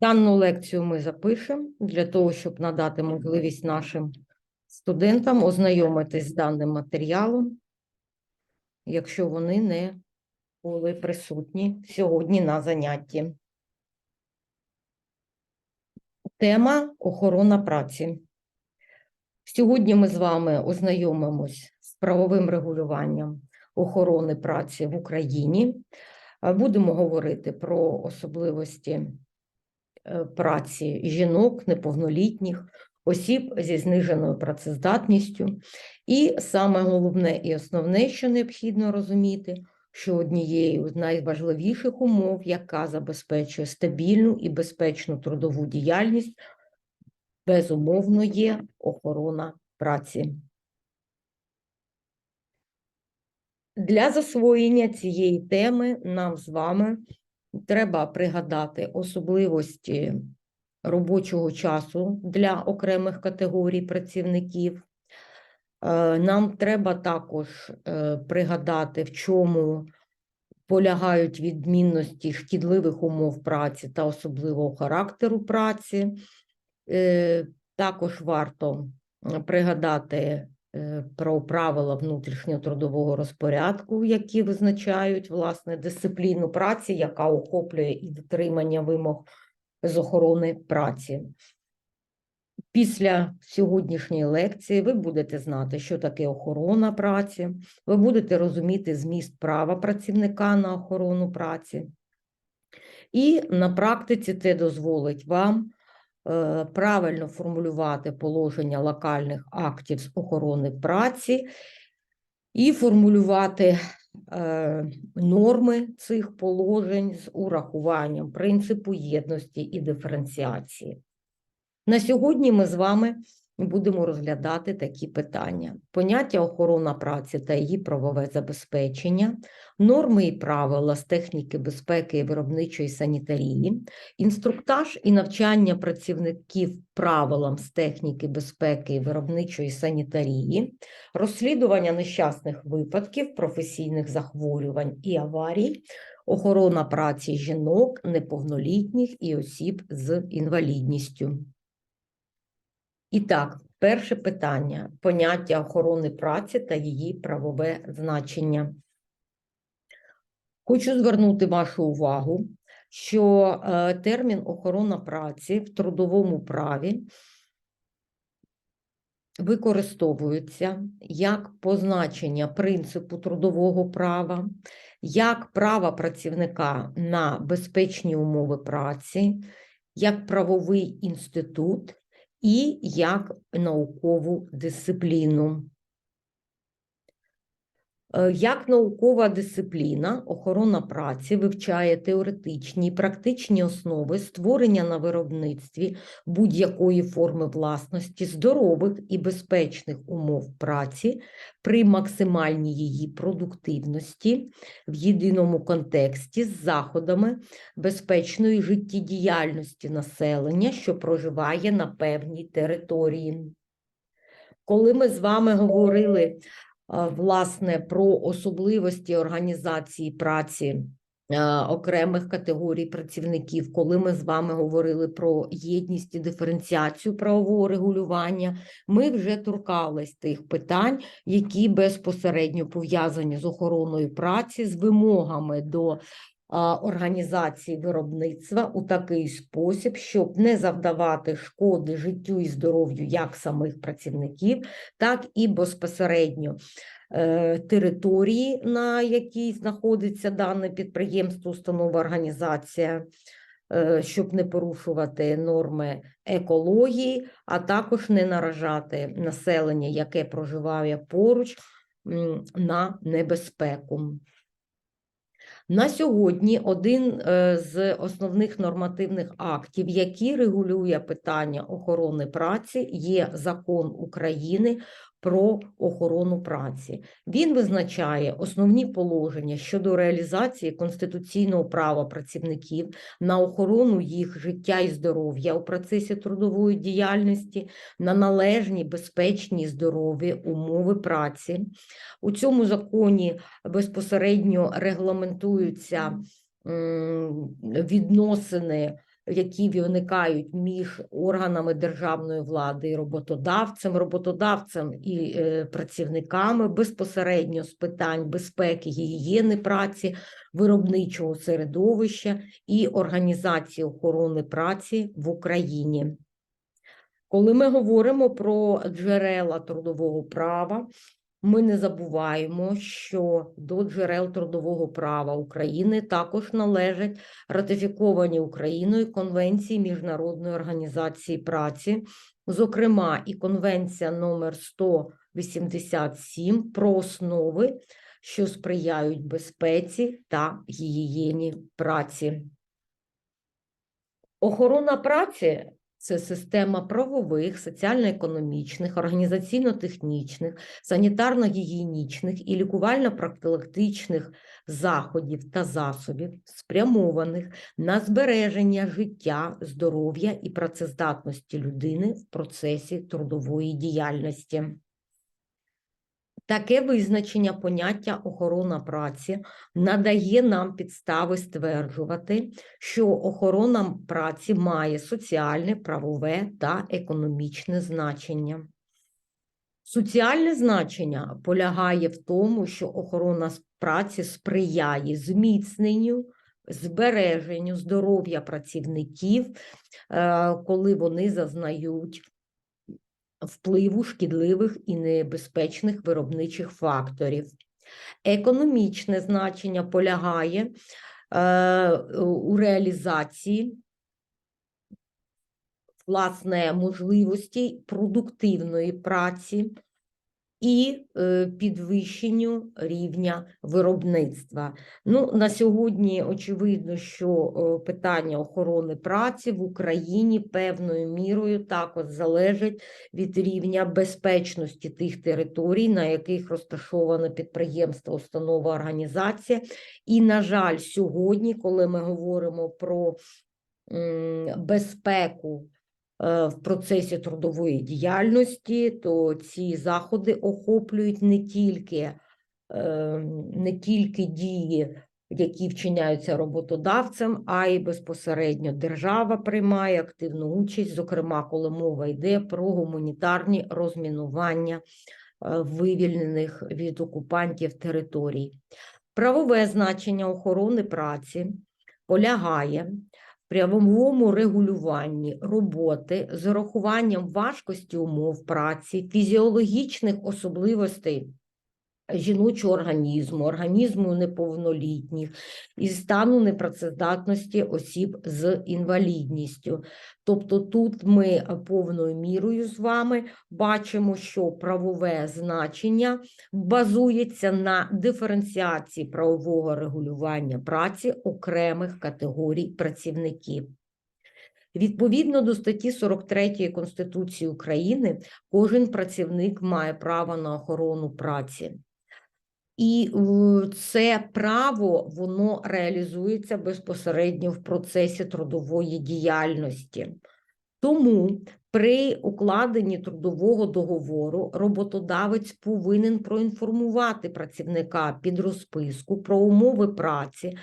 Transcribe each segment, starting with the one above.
Дану лекцію ми запишемо для того, щоб надати можливість нашим студентам ознайомитись з даним матеріалом, якщо вони не були присутні сьогодні на занятті. Тема охорона праці. Сьогодні ми з вами ознайомимось з правовим регулюванням охорони праці в Україні. Будемо говорити про особливості праці жінок, неповнолітніх, осіб зі зниженою працездатністю. І саме головне і основне, що необхідно розуміти, що однією з найважливіших умов, яка забезпечує стабільну і безпечну трудову діяльність, безумовно є охорона праці. Для засвоєння цієї теми нам з вами треба пригадати особливості робочого часу для окремих категорій працівників. Е, Нам треба також е, пригадати, в чому полягають відмінності шкідливих умов праці та особливого характеру праці. Е, Також варто пригадати про правила внутрішнього трудового розпорядку, які визначають власне дисципліну праці, яка охоплює і дотримання вимог з охорони праці. Після сьогоднішньої лекції ви будете знати, що таке охорона праці, ви будете розуміти зміст права працівника на охорону праці. І на практиці це дозволить вам правильно формулювати положення локальних актів з охорони праці і формулювати е, норми цих положень з урахуванням принципу єдності і диференціації. На сьогодні ми з вами будемо розглядати такі питання: поняття охорона праці та її правове забезпечення, норми і правила з техніки безпеки і виробничої санітарії, інструктаж і навчання працівників правилам з техніки безпеки і виробничої санітарії, розслідування нещасних випадків, професійних захворювань і аварій, охорона праці жінок, неповнолітніх і осіб з інвалідністю. І так, перше питання: поняття охорони праці та її правове значення. Хочу звернути вашу увагу, що е, термін охорона праці в трудовому праві використовується як позначення принципу трудового права, як права працівника на безпечні умови праці, як правовий інститут і як наукову дисципліну. Е, Як наукова дисципліна, охорона праці вивчає теоретичні і практичні основи створення на виробництві будь-якої форми власності здорових і безпечних умов праці при максимальній її продуктивності в єдиному контексті з заходами безпечної життєдіяльності населення, що проживає на певній території. Коли ми з вами говорили власне про особливості організації праці окремих категорій працівників, коли ми з вами говорили про єдність і диференціацію правового регулювання, ми вже торкались тих питань, які безпосередньо пов'язані з охороною праці, з вимогами до організації виробництва у такий спосіб, щоб не завдавати шкоди життю і здоров'ю як самих працівників, так і безпосередньо е, території, на якій знаходиться дане підприємство, установа, організація, е, щоб не порушувати норми екології, а також не наражати населення, яке проживає поруч, на небезпеку. На сьогодні один е, з основних нормативних актів, який регулює питання охорони праці, є закон України про охорону праці. Він визначає основні положення щодо реалізації конституційного права працівників на охорону їх життя і здоров'я у процесі трудової діяльності, на належні, безпечні, здорові умови праці. У цьому законі безпосередньо регламентуються відносини які виникають між органами державної влади і роботодавцем, роботодавцем і е, працівниками безпосередньо з питань безпеки, гігієни праці, виробничого середовища і організації охорони праці в Україні. Коли ми говоримо про джерела трудового права, ми не забуваємо, що до джерел трудового права України також належать ратифіковані Україною конвенції Міжнародної організації праці, зокрема і конвенція номер 187 про основи, що сприяють безпеці та гігієні праці. Охорона праці це система правових, соціально-економічних, організаційно-технічних, санітарно-гігієнічних і лікувально-профілактичних заходів та засобів, спрямованих на збереження життя, здоров'я і працездатності людини в процесі трудової діяльності. Таке визначення поняття охорона праці надає нам підстави стверджувати, що охорона праці має соціальне, правове та економічне значення. Соціальне значення полягає в тому, що охорона праці сприяє зміцненню, збереженню здоров'я працівників, е, коли вони зазнають впливу шкідливих і небезпечних виробничих факторів. Економічне значення полягає е, у реалізації власне можливості продуктивної праці і е, підвищенню рівня виробництва. Ну, на сьогодні очевидно, що е, питання охорони праці в Україні певною мірою також залежить від рівня безпечності тих територій, на яких розташоване підприємство, установа, організація. І, на жаль, сьогодні, коли ми говоримо про безпеку в процесі трудової діяльності, то ці заходи охоплюють не тільки, е, не тільки дії, які вчиняються роботодавцем, а й безпосередньо держава приймає активну участь, зокрема, коли мова йде про гуманітарні розмінування е, вивільнених від окупантів територій. Правове значення охорони праці полягає правовому регулюванні роботи з урахуванням важкості умов праці, фізіологічних особливостей жіночого організму, організму неповнолітніх і стану непрацездатності осіб з інвалідністю. Тобто тут ми повною мірою з вами бачимо, що правове значення базується на диференціації правового регулювання праці окремих категорій працівників. Відповідно до статті 43 Конституції України, кожен працівник має право на охорону праці. І це право воно реалізується безпосередньо в процесі трудової діяльності. Тому при укладенні трудового договору роботодавець повинен проінформувати працівника під розписку про умови праці,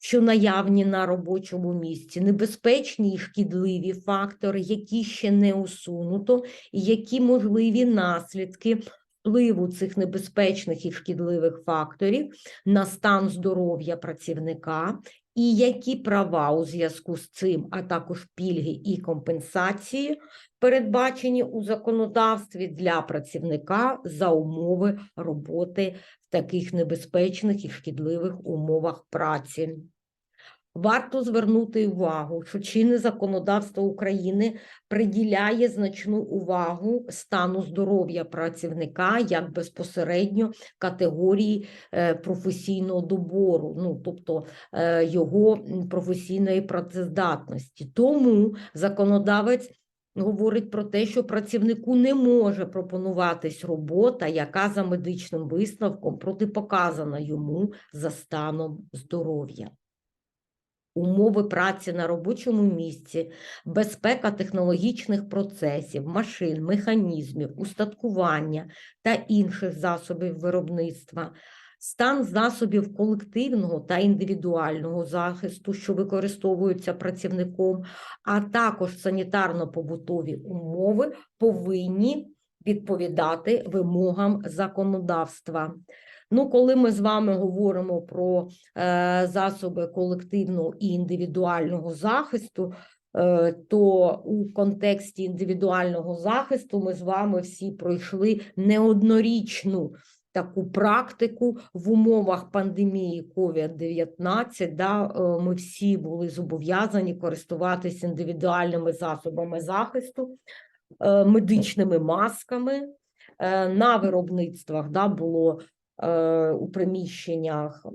що наявні на робочому місці, небезпечні і шкідливі фактори, які ще не усунуто, і які можливі наслідки впливу цих небезпечних і шкідливих факторів на стан здоров'я працівника, і які права у зв'язку з цим, а також пільги і компенсації передбачені у законодавстві для працівника за умови роботи в таких небезпечних і шкідливих умовах праці. Варто звернути увагу, що чинне законодавство України приділяє значну увагу стану здоров'я працівника як безпосередньо категорії е, професійного добору, ну тобто е, його професійної працездатності. Тому законодавець говорить про те, що працівнику не може пропонуватись робота, яка за медичним висновком протипоказана йому за станом здоров'я умови праці на робочому місці, безпека технологічних процесів, машин, механізмів, устаткування та інших засобів виробництва, стан засобів колективного та індивідуального захисту, що використовуються працівником, а також санітарно-побутові умови повинні відповідати вимогам законодавства. Ну, коли ми з вами говоримо про е, засоби колективного і індивідуального захисту, е, то у контексті індивідуального захисту ми з вами всі пройшли неоднорічну таку практику в умовах пандемії COVID-19. Да, е, ми всі були зобов'язані користуватися індивідуальними засобами захисту, е, медичними масками. Е, На виробництвах да, було у приміщеннях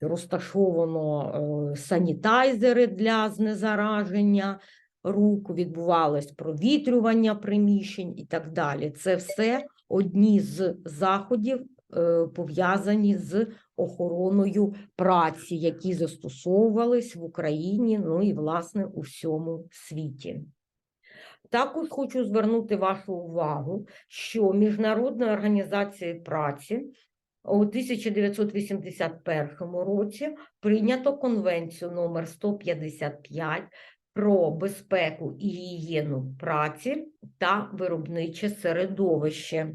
розташовано е, санітайзери для знезараження рук, відбувалось провітрювання приміщень і так далі. Це все одні з заходів, е, пов'язані з охороною праці, які застосовувались в Україні, ну і власне у всьому світі. Також хочу звернути вашу увагу, що Міжнародна організація праці у 1981 році прийнято конвенцію номер 155 про безпеку і гігієну праці та виробниче середовище.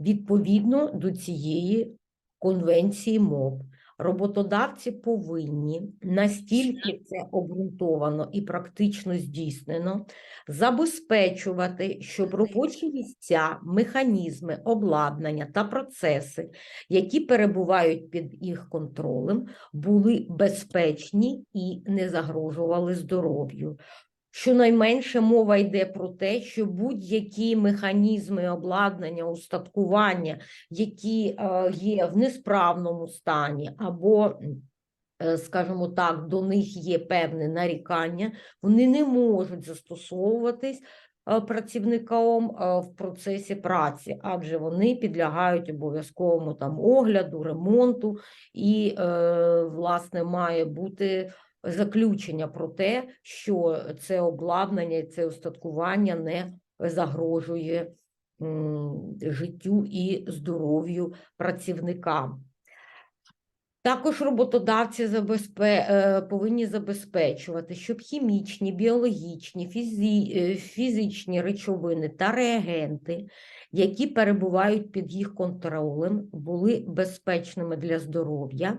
Відповідно до цієї конвенції МОП, роботодавці повинні настільки це обґрунтовано і практично здійснено, забезпечувати, щоб робочі місця, механізми, обладнання та процеси, які перебувають під їх контролем, були безпечні і не загрожували здоров'ю. Щонайменше мова йде про те, що будь-які механізми обладнання, устаткування, які е, є в несправному стані, або, е, скажімо так, до них є певне нарікання, вони не можуть застосовуватись е, працівником в процесі праці, адже вони підлягають обов'язковому там огляду, ремонту, і, власне, має бути заключення про те, що це обладнання і це устаткування не загрожує життю і здоров'ю працівника. Також роботодавці забезпе... е, повинні забезпечувати, щоб хімічні, біологічні, фізі... е, фізичні речовини та реагенти, які перебувають під їх контролем, були безпечними для здоров'я,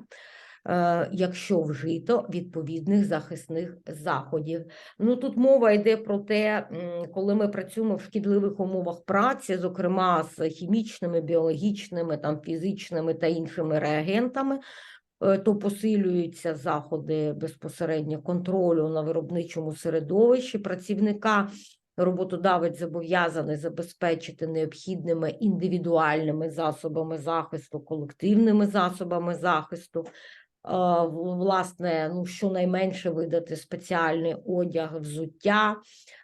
якщо вжито відповідних захисних заходів. Ну тут мова йде про те, коли ми працюємо в шкідливих умовах праці, зокрема з хімічними, біологічними, там фізичними та іншими реагентами. е, То посилюються заходи безпосередньо контролю на виробничому середовищі працівника. Роботодавець зобов'язаний забезпечити необхідними індивідуальними засобами захисту, колективними засобами захисту, власне, ну, щонайменше видати спеціальний одяг, взуття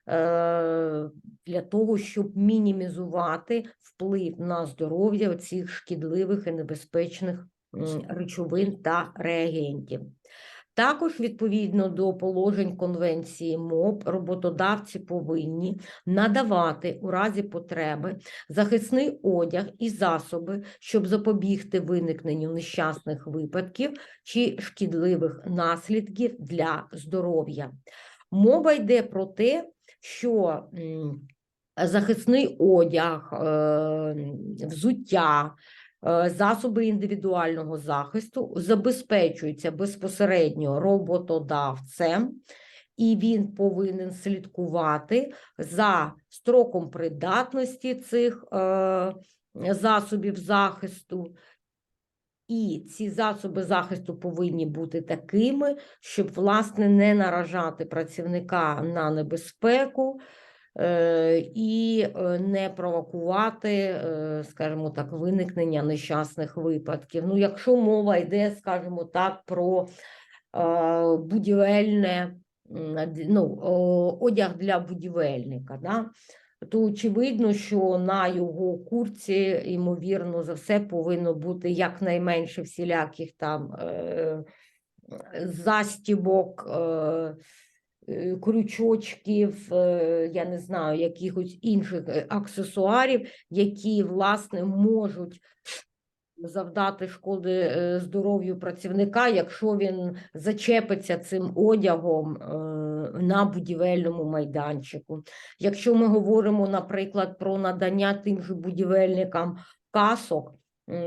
е, для того, щоб мінімізувати вплив на здоров'я цих шкідливих і небезпечних речовин та реагентів. Також відповідно до положень конвенції МОП роботодавці повинні надавати у разі потреби захисний одяг і засоби, щоб запобігти виникненню нещасних випадків чи шкідливих наслідків для здоров'я. Мова йде про те, що захисний одяг, е, взуття, засоби індивідуального захисту забезпечуються безпосередньо роботодавцем, і він повинен слідкувати за строком придатності цих е, засобів захисту. І ці засоби захисту повинні бути такими, щоб, власне, не наражати працівника на небезпеку е, і е, не провокувати, е, скажімо так, виникнення нещасних випадків. Ну, якщо мова йде, скажімо так, про е, будівельне, ну, одяг для будівельника, да? то очевидно, що на його курці, ймовірно, за все повинно бути якнайменше всіляких там е, застібок, е, е, крючочків, е, я не знаю, якихось інших е, аксесуарів, які, власне, можуть завдати шкоди е, здоров'ю працівника, якщо він зачепиться цим одягом е, на будівельному майданчику. Якщо ми говоримо, наприклад, про надання тим же будівельникам касок,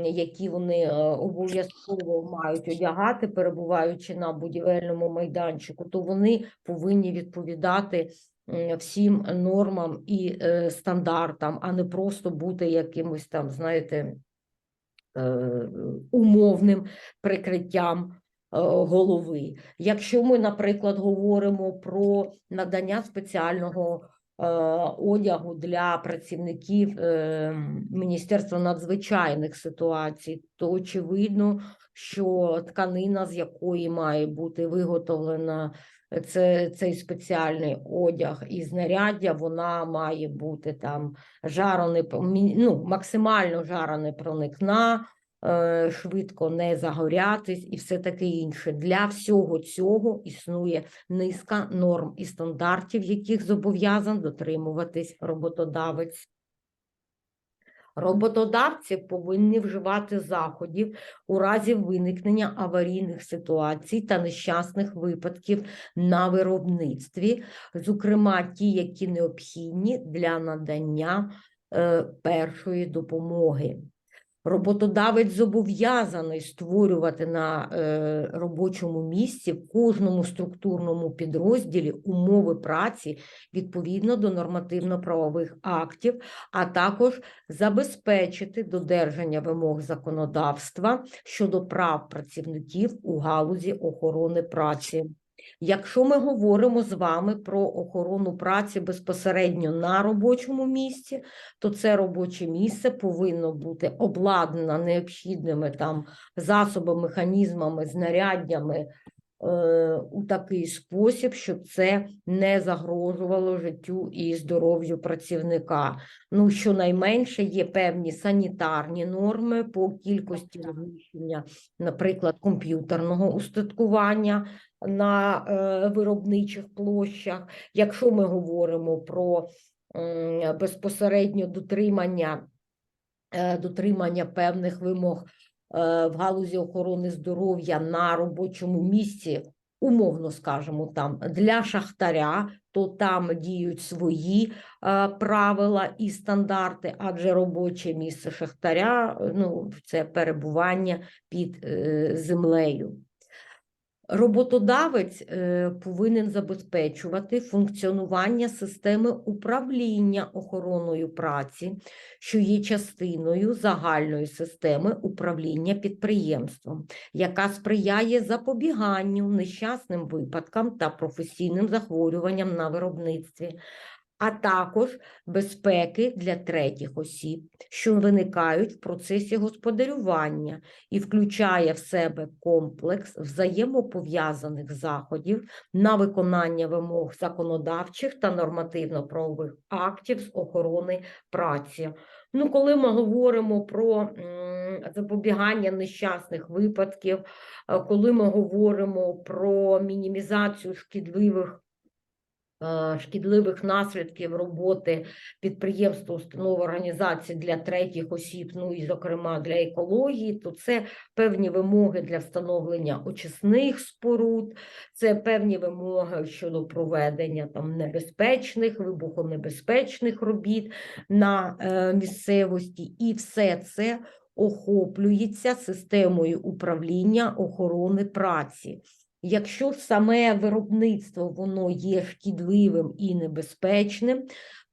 які вони е, обов'язково мають одягати, перебуваючи на будівельному майданчику, то вони повинні відповідати всім нормам і е, стандартам, а не просто бути якимось там, знаєте, е, умовним прикриттям голови. Якщо ми, наприклад, говоримо про надання спеціального одягу для працівників е, Міністерства надзвичайних ситуацій, то очевидно, що тканина, з якої має бути виготовлена це, цей спеціальний одяг і знаряддя, вона має бути там жаронеп... мі- ну, максимально жаронепроникна, е, швидко не загорятись і все таке інше. Для всього цього існує низка норм і стандартів, яких зобов'язан дотримуватись роботодавець. Роботодавці повинні вживати заходів у разі виникнення аварійних ситуацій та нещасних випадків на виробництві, зокрема ті, які необхідні для надання е, першої допомоги. Роботодавець зобов'язаний створювати на е, робочому місці в кожному структурному підрозділі умови праці відповідно до нормативно-правових актів, а також забезпечити додержання вимог законодавства щодо прав працівників у галузі охорони праці. Якщо ми говоримо з вами про охорону праці безпосередньо на робочому місці, то це робоче місце повинно бути обладнано необхідними там засобами, механізмами, знаряддями у такий спосіб, щоб це не загрожувало життю і здоров'ю працівника. Ну, щонайменше є певні санітарні норми по кількості розміщення, наприклад, комп'ютерного устаткування на е, виробничих площах. Якщо ми говоримо про безпосередньо дотримання, е, дотримання певних вимог е, в галузі охорони здоров'я на робочому місці, умовно скажемо, там для шахтаря, то там діють свої е, правила і стандарти, адже робоче місце шахтаря е, ну, це перебування під е, землею. Роботодавець е, повинен забезпечувати функціонування системи управління охороною праці, що є частиною загальної системи управління підприємством, яка сприяє запобіганню нещасним випадкам та професійним захворюванням на виробництві, а також безпеки для третіх осіб, що виникають в процесі господарювання і включає в себе комплекс взаємопов'язаних заходів на виконання вимог законодавчих та нормативно-правових актів з охорони праці. Ну, коли ми говоримо про запобігання нещасних випадків, е, коли ми говоримо про мінімізацію шкідливих шкідливих наслідків роботи підприємства, установ, організацій для третіх осіб, ну і, зокрема, для екології, то це певні вимоги для встановлення очисних споруд, це певні вимоги щодо проведення там небезпечних, вибухонебезпечних робіт на е, місцевості, і все це охоплюється системою управління охорони праці. Якщо саме виробництво воно є шкідливим і небезпечним,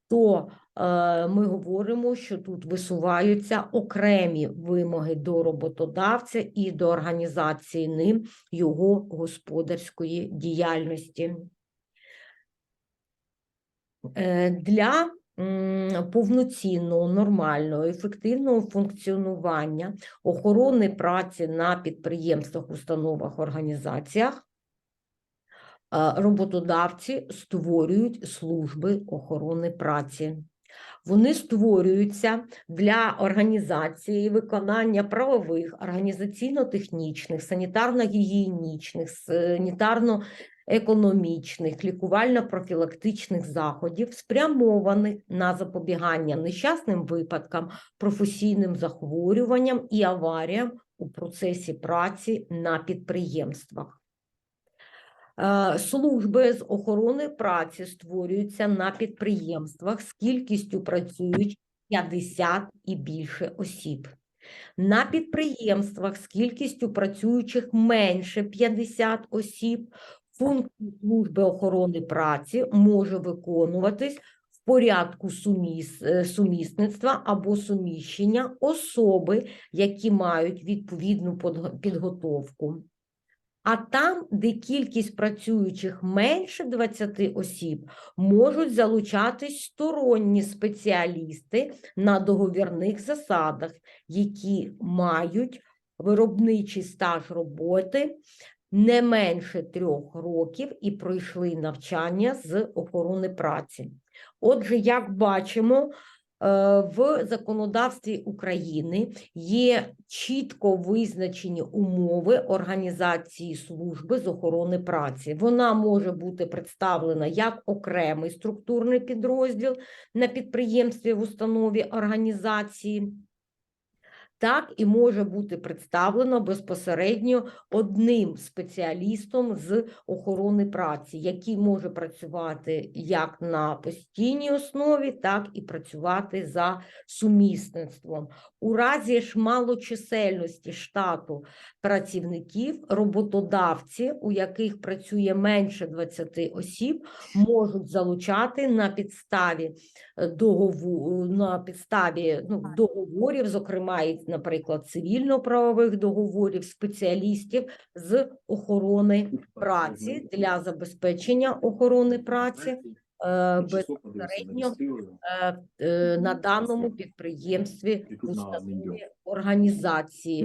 то е, ми говоримо, що тут висуваються окремі вимоги до роботодавця і до організації ним його господарської діяльності. Е, Для повноцінного, нормального, ефективного функціонування охорони праці на підприємствах, установах, організаціях роботодавці створюють служби охорони праці. Вони створюються для організації виконання правових, організаційно-технічних, санітарно-гігієнічних, санітарно-економічних, лікувально-профілактичних заходів, спрямованих на запобігання нещасним випадкам, професійним захворюванням і аваріям у процесі праці на підприємствах. Е, Служби з охорони праці створюються на підприємствах з кількістю працюючих 50 і більше осіб. На підприємствах з кількістю працюючих менше 50 осіб функції служби охорони праці може виконуватись в порядку суміс, е, сумісництва або суміщення особи, які мають відповідну підготовку. А там, де кількість працюючих менше 20 осіб, можуть залучатись сторонні спеціалісти на договірних засадах, які мають виробничий стаж роботи не менше трьох років і пройшли навчання з охорони праці. Отже, як бачимо, е, в законодавстві України є чітко визначені умови організації служби з охорони праці. Вона може бути представлена як окремий структурний підрозділ на підприємстві в установі організації, так і може бути представлено безпосередньо одним спеціалістом з охорони праці, який може працювати як на постійній основі, так і працювати за сумісництвом. У разі ж малочисельності штату працівників, роботодавці, у яких працює менше 20 осіб, можуть залучати на підставі догову, на підставі ну, договорів, зокрема, і, наприклад, цивільно-правових договорів, спеціалістів з охорони праці для забезпечення охорони праці е, безпосередньо е, е, на даному підприємстві установі організації.